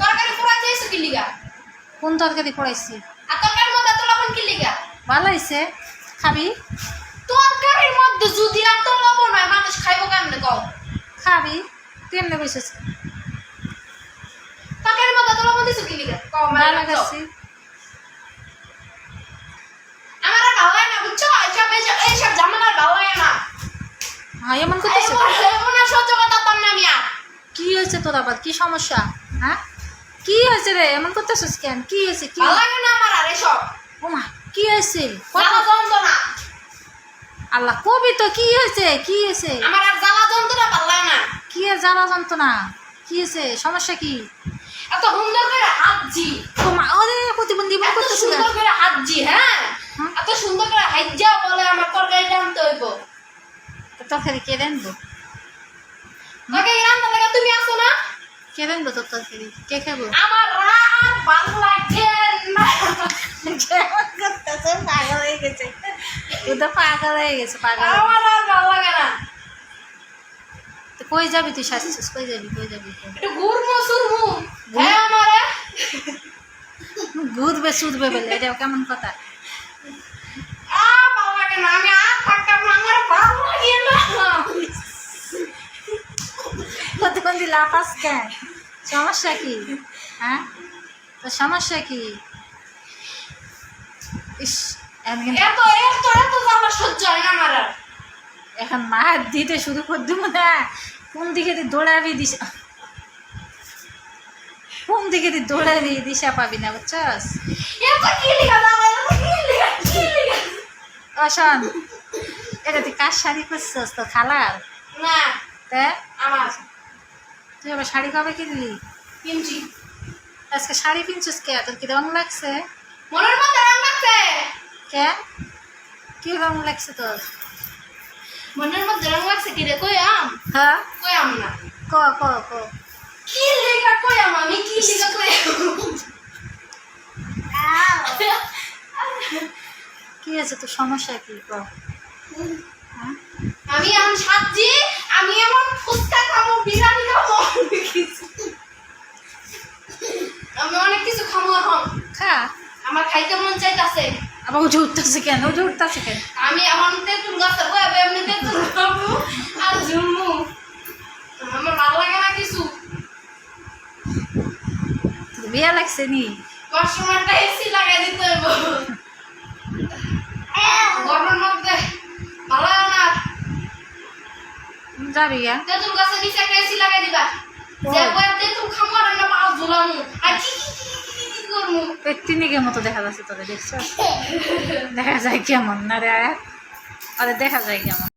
তরকারি পোড়া দিয়েছ কি লিগা? কোন তরকারি পড়াইছি আর তরকারির মধ্যে এত লবণ কি লিগা? ভালো হয়েছে খাবি? তরকারির মধ্যে যদি এত লবণ হয় মানুষ খাইবো কেমনে কও? খাবি। এমনি বসেছি তরকারির মধ্যে এত লবণ দিছো কি লিগা? কও ভালো মানে আমার ভালো লাগে না বুঝছ? এইসব এইসব আর ভালো লাগে না। হ্যাঁ এমন করতেছে? সহ্য করতে পারতাম না আমি আর কি হয়েছে তোর আবার? কি সমস্যা? হ্যাঁ? কি হয়েছে রে? এমন করতেছিস কেন? কি হয়েছে? কি লাগে না আমার আর এসব? ওমা কি হয়েছে? জ্বালা যন্ত্রণা। আল্লাহ কবি তো কি হয়েছে? কি হয়েছে? আমার আর জ্বালা যন্ত্রণা ভালো লাগে না। কি আর জ্বালা যন্ত্রণা? কি হয়েছে? সমস্যা কি? এত সুন্দর করে হাতজি ওমা ওরে প্রতিবন্ধী এমন এত সুন্দর করে হাতজি হ্যাঁ? এত সুন্দর করে হাইজা বলে আমার তরকারি রাঁধতে হইব। তরকারি কে রানবো তরকারি রাঁধতে লাগে তুমি আসো না? কে রানবো তরকারি? কে খাব? আমার রাত ভালো লাগে না কেমন করতেছে পাগল হয়ে গেছে তো পাগল হয়ে গেছে পাগল আমার আর ভালো লাগে না। তো কই যাবি তুই শাসছিস কই যাবি কই যাবি? একটু ঘুরমু সুরমু হ্যাঁ আমারে। ঘুরবে সুদবে বলে এটা কেমন কথা আর ভালো লাগে না আমি আর থাকতাম না আমার ভালো লাগে না প্রতিবন্ধী লাফাস কেন সমস্যা কি? হ্যাঁ? তো সমস্যা কি? ইস এখন হয় মার দিতে শুরু করে দেবো না কোন দিকে তুই দৌড়াবি দিশা? কোন দিকে তুই দৌড়াবি দিশা পাবি না বুঝছস? অশন এটা তুই কার শাড়ি করছিস তো খালার? না আমার। তুই আবার শাড়ি কবে কিনলি? কিনছি। আজকে শাড়ি কিনছিস কে? তোর কি রং লাগছে? মনের মধ্যে রং লাগছে। কে? কি রং লাগছে তোর? মনের মধ্যে রং লাগছে কি রে? কই আম? হ্যাঁ? কই আম না? ক ক ক। কি লেখা? কই আম? আমি কি লেখা কই কি আছে তোর সমস্যা কি? ক। হ্যাঁ আমি এখন সাজি আমি এমন ফুচকা খাব বিরিয়ানি খাব আমি অনেক কিছু খাব এখন খা আমার খাইতে মন চাইতাছে। আবার উঠে উঠতেছে কেন? উঠে উঠতেছে কেন? আমি তেঁতুল গাছে বয়াবে এমনি তেঁতুল খাব আর আমার ভালো লাগে না কিছু। বিয়া লাগছে নি? কাস্টমারটা এসি লাগাই দিতে হইব। গরমের মধ্যে ভালো লাগে না। যাবি তেঁতুল গাছের নিচে একটা এসি লাগাই দিবা। পেত্তিনিকের মতো দেখা যাচ্ছে তোদের দেখছ? দেখা যায় কেমন? না রে দেখা যায় কেমন?